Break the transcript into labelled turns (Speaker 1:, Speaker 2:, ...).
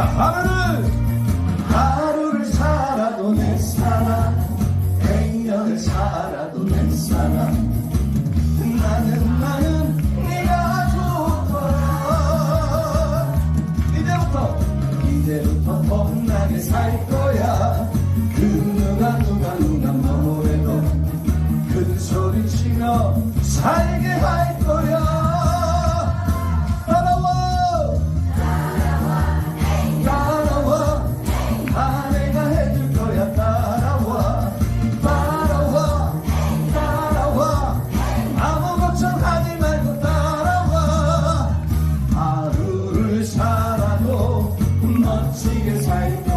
Speaker 1: 자, 하루를. 하루를 살아도 내 사랑. 1년을 살아도 내 사랑. 나는 나는 네가 좋더라 이제부터 이제부터 험나게 살 거야. 그 누가 누가 누가 뭐래도 큰 그 소리 치며 살게 할 siegesheil.